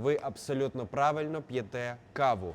Ви абсолютно правильно п'єте каву.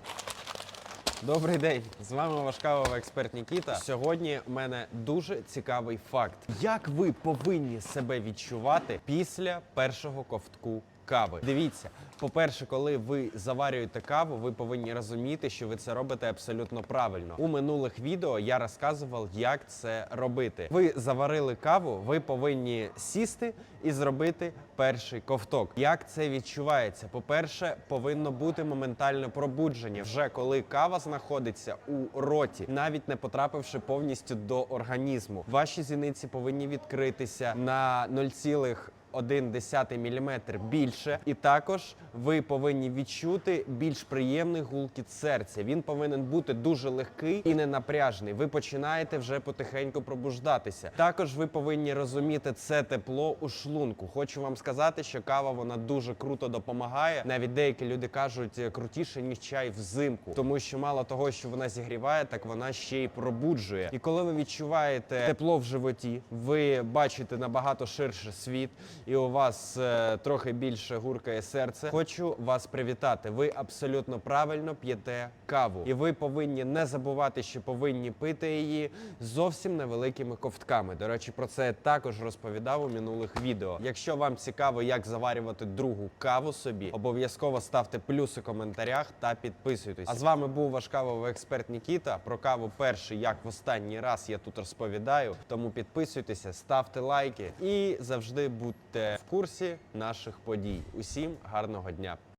Добрий день! З вами ваш кавовий експерт Нікіта. Сьогодні в мене дуже цікавий факт. Як ви повинні себе відчувати після першого ковтку кави? Дивіться, по-перше, коли ви заварюєте каву, ви повинні розуміти, що ви це робите абсолютно правильно. У минулих відео я розказував, як це робити. Ви заварили каву, ви повинні сісти і зробити перший ковток. Як це відчувається? По-перше, повинно бути моментальне пробудження, вже коли кава знаходиться у роті, навіть не потрапивши повністю до організму. Ваші зіниці повинні відкритися на 0,1 1 мм більше, і також ви повинні відчути більш приємний гулкіт серця. Він повинен бути дуже легкий і не напряжний. Ви починаєте вже потихеньку пробуждатися. Також ви повинні розуміти це тепло у шлунку. Хочу вам сказати, що кава вона дуже круто допомагає. Навіть деякі люди кажуть е, крутіше ніж чай взимку, тому що мало того, що вона зігріває, так вона ще й пробуджує. І коли ви відчуваєте тепло в животі, ви бачите набагато ширше світ, і у вас е, трохи більше гуркає серце. Хочу вас привітати. Ви абсолютно правильно п'єте каву, і ви повинні не забувати, що повинні пити її зовсім невеликими ковтками. До речі, про це я також розповідав у минулих відео. Якщо вам цікаво, як заварювати другу каву собі, обов'язково ставте плюси в коментарях та підписуйтесь. А з вами був ваш кавовий експерт Нікіта. Про каву перший, як в останній раз я тут розповідаю. Тому підписуйтеся, ставте лайки і завжди будьте в курсі наших подій. Усім гарного дня!